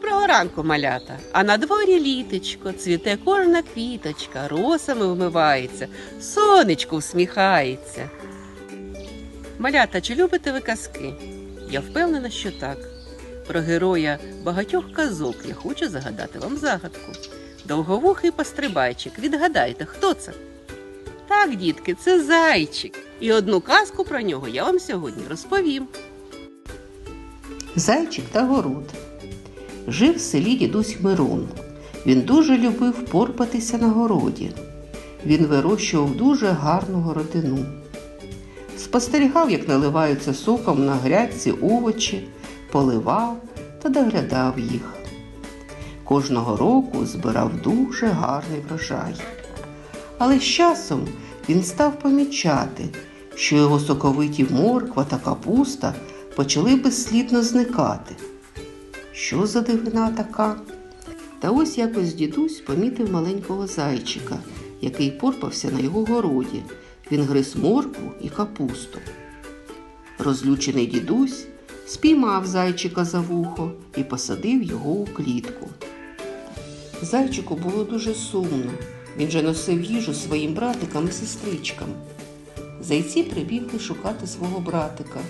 Доброго ранку, малята. А на дворі літочко, цвіте кожна квіточка, росами вмивається, сонечко всміхається. Малята, чи любите ви казки? Я впевнена, що так. Про героя багатьох казок я хочу загадати вам загадку. Довговухий пострибайчик. Відгадайте, хто це? Так, дітки, це зайчик. І одну казку про нього я вам сьогодні розповім. Зайчик та город. Жив в селі дідусь Мирон. Він дуже любив порпатися на городі. Він вирощував дуже гарну городину. Спостерігав, як наливаються соком на грядці овочі, поливав та доглядав їх. Кожного року збирав дуже гарний врожай. Але з часом він став помічати, що його соковиті морква та капуста почали безслідно зникати. Що за дивина така? Та ось якось дідусь помітив маленького зайчика, який порпався на його городі. Він гриз моркву і капусту. Розлючений дідусь спіймав зайчика за вухо і посадив його у клітку. Зайчику було дуже сумно. Він же носив їжу своїм братикам і сестричкам. Зайці прибігли шукати свого братика.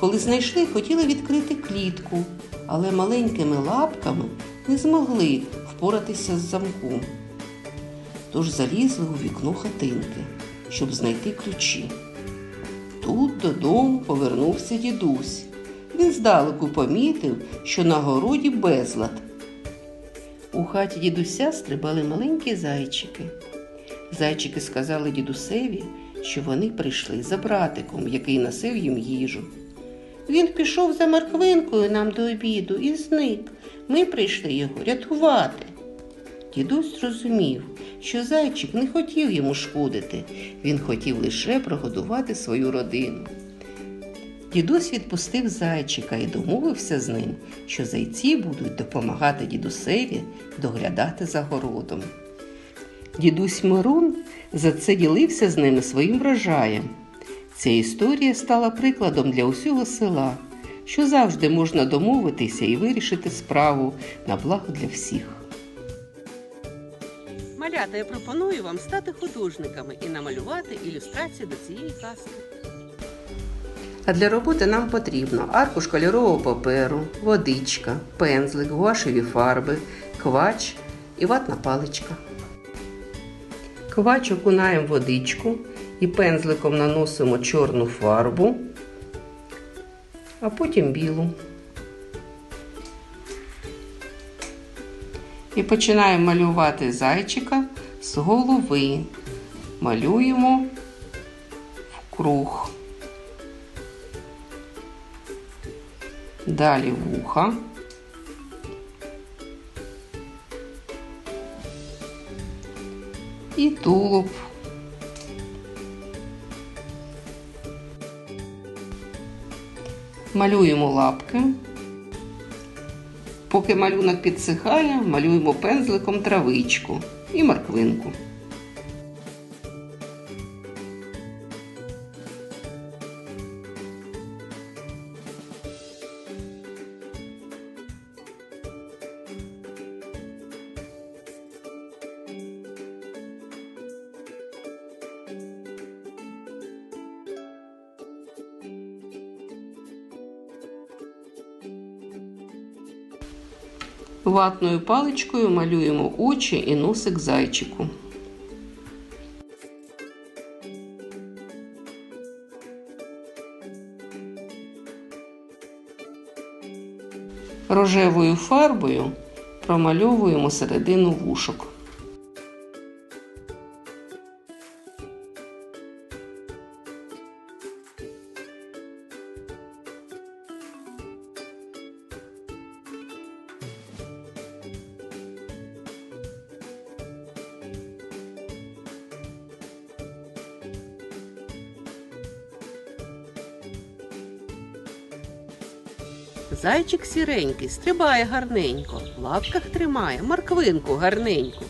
Коли знайшли, хотіли відкрити клітку, але маленькими лапками не змогли впоратися з замком. Тож залізли у вікно хатинки, щоб знайти ключі. Тут додому повернувся дідусь. Він здалеку помітив, що на городі безлад. У хаті дідуся стрибали маленькі зайчики. Зайчики сказали дідусеві, що вони прийшли за братиком, який носив їм їжу. Він пішов за морквинкою нам до обіду і зник. Ми прийшли його рятувати. Дідусь зрозумів, що зайчик не хотів йому шкодити, він хотів лише прогодувати свою родину. Дідусь відпустив зайчика і домовився з ним, що зайці будуть допомагати дідусеві доглядати за городом. Дідусь Мирон за це ділився з ними своїм врожаєм. Ця історія стала прикладом для усього села, що завжди можна домовитися і вирішити справу на благо для всіх. Малята, я пропоную вам стати художниками і намалювати ілюстрацію до цієї казки. А для роботи нам потрібно аркуш кольорового паперу, водичка, пензлик, гуашеві фарби, квач і ватна паличка. Квач окунаємо водичку і пензликом наносимо чорну фарбу, а потім білу. І починаємо малювати зайчика з голови. Малюємо в круг. Далі вуха. І тулуб. Малюємо лапки. Поки малюнок підсихає, малюємо пензликом травичку і морквинку. Ватною паличкою малюємо очі і носик зайчику. Рожевою фарбою промальовуємо середину вушок. Зайчик сіренький стрибає гарненько, в лапках тримає морквинку гарненьку.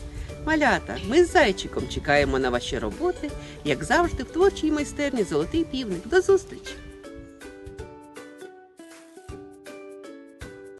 Малята, ми з зайчиком чекаємо на ваші роботи, як завжди, в творчій майстерні Золотий півник. До зустрічі!